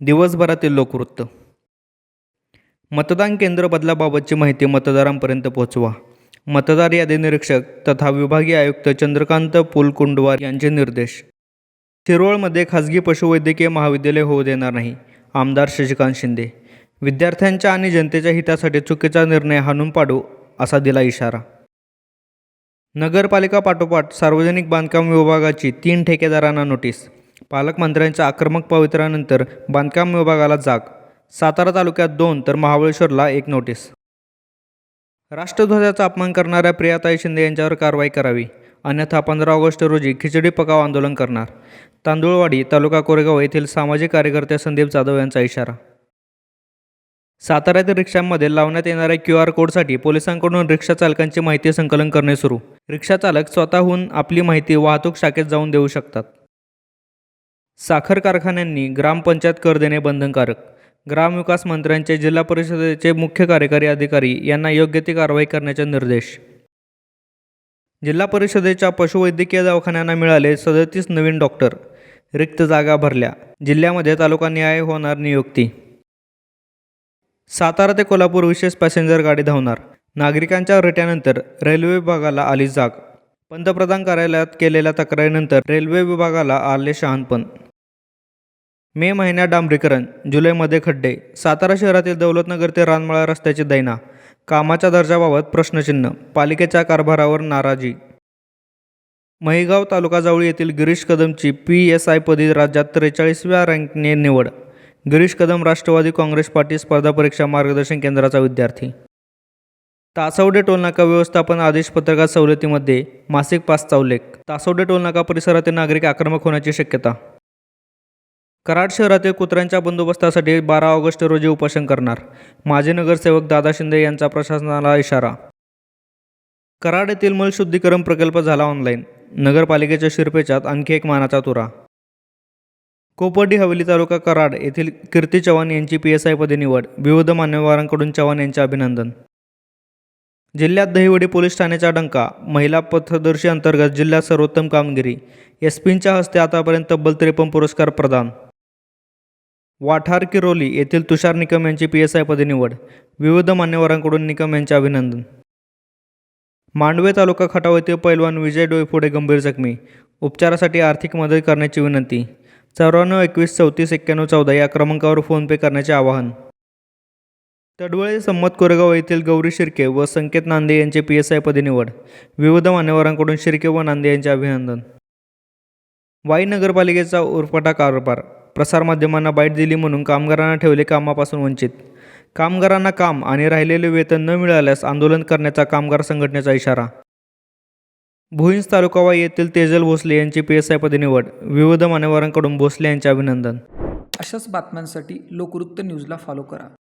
दिवसभरातील लोकवृत्त. मतदान केंद्र बदलाबाबतची माहिती मतदारांपर्यंत पोहोचवा. मतदार यादी निरीक्षक तथा विभागीय आयुक्त चंद्रकांत पुलकुंडवार यांचे निर्देश. शिरोळमध्ये खाजगी पशुवैद्यकीय महाविद्यालय होऊ देणार नाही आमदार शशिकांत शिंदे. विद्यार्थ्यांच्या आणि जनतेच्या हितासाठी चुकीचा निर्णय हाणून पाडू असा दिला इशारा. नगरपालिका पाठोपाठ सार्वजनिक बांधकाम विभागाची तीन ठेकेदारांना नोटीस. पालकमंत्र्यांच्या आक्रमक पवित्र्यानंतर बांधकाम विभागाला जाग. सातारा तालुक्यात दोन तर महाबळेश्वरला एक नोटीस राष्ट्रध्वजाचा अपमान करणाऱ्या प्रियाताई शिंदे यांच्यावर कारवाई करावी. अन्यथा पंधरा ऑगस्ट रोजी खिचडी पकाव आंदोलन करणार. तांदूळवाडी तालुका कोरेगाव येथील सामाजिक कार्यकर्ते संदीप जाधव यांचा इशारा. साताऱ्यातील रिक्षांमध्ये लावण्यात येणाऱ्या क्यू आर कोडसाठी पोलिसांकडून रिक्षा चालकांची माहिती संकलन करणे सुरू. रिक्षाचालक स्वतःहून आपली माहिती वाहतूक शाखेत जाऊन देऊ शकतात. साखर कारखान्यांनी ग्रामपंचायत कर देणे बंधनकारक. ग्रामविकास मंत्र्यांचे जिल्हा परिषदेचे मुख्य कार्यकारी अधिकारी यांना योग्य ती कारवाई करण्याचे निर्देश. जिल्हा परिषदेच्या पशुवैद्यकीय दवाखान्यांना मिळाले सदतीस नवीन डॉक्टर. रिक्त जागा भरल्या. जिल्ह्यामध्ये तालुका न्याय होणार नियुक्ती. सातारा ते कोल्हापूर विशेष पॅसेंजर गाडी धावणार. नागरिकांच्या रट्यानंतर रेल्वे विभागाला आली जाग. पंतप्रधान कार्यालयात केलेल्या तक्रारीनंतर रेल्वे विभागाला आले शहाणपण. मे महिन्यात डांबरीकरण जुलैमध्ये खड्डे सातारा शहरातील दौलतनगर ते रानमाळा रस्त्याची दैना कामाच्या दर्जाबाबत प्रश्नचिन्ह पालिकेच्या कारभारावर नाराजी. महिगाव तालुकाजवळ येथील गिरीश कदमची पी एस आय पदी राज्यात त्रेचाळीसव्या रँकने निवड गिरीश कदम राष्ट्रवादी काँग्रेस पार्टी स्पर्धा परीक्षा मार्गदर्शन केंद्राचा विद्यार्थी. तासवडे टोलनाका व्यवस्थापन आदेश पत्रकात सवलतीमध्ये मासिक पास चावलेख तासवडे टोलनाका परिसरातील नागरिक आक्रमक होण्याची शक्यता. कराड शहरातील कुत्र्यांच्या बंदोबस्तासाठी बारा ऑगस्ट रोजी उपोषण करणार माजी नगरसेवक दादा शिंदे यांचा प्रशासनाला इशारा. कराड येथील मलशुद्धीकरण प्रकल्प झाला ऑनलाईन. नगरपालिकेच्या शिरपेचात आणखी एक मानाचा तुरा. कोपर्डी हवेली तालुका कराड येथील कीर्ती चव्हाण यांची पी एस आयपदी निवड. विविध मान्यवरांकडून चव्हाण यांचे अभिनंदन. जिल्ह्यात दहिवडी पोलीस ठाण्याचा डंका. महिला पथदर्शी अंतर्गत जिल्ह्यात सर्वोत्तम कामगिरी. एसपींच्या हस्ते आतापर्यंत तब्बल त्रेपन्न पुरस्कार प्रदान. वाठार किरोली येथील तुषार निकम यांची पी एस आयपदी निवड. विविध मान्यवरांकडून निकम यांचे अभिनंदन. मांडवे तालुका खटाव येथील पैलवान विजय डोईफोडे गंभीर जखमी. उपचारासाठी आर्थिक मदत करण्याची विनंती. चौऱ्याण्णव एकवीस चौतीस एक्क्याण्णव चौदा या क्रमांकावर फोनपे करण्याचे आवाहन. तडवळे संमत कोरेगाव येथील गौरी शिर्के व संकेत नांदे यांचे पी एस आयपदी निवड. विविध मान्यवरांकडून शिर्के व नांदे यांचे अभिनंदन. वाई नगरपालिकेचा उरफाटा कारभार. प्रसारमाध्यमांना बाईट दिली म्हणून कामगारांना ठेवले कामापासून वंचित. कामगारांना काम आणि राहिलेले वेतन न मिळाल्यास आंदोलन करण्याचा कामगार संघटनेचा इशारा. भुईंज तालुकावा येथील तेजल भोसले यांची पी एस आयपदी निवड. विविध मान्यवरांकडून भोसले यांचे अभिनंदन. अशाच बातम्यांसाठी लोकवृत्त न्यूजला फॉलो करा.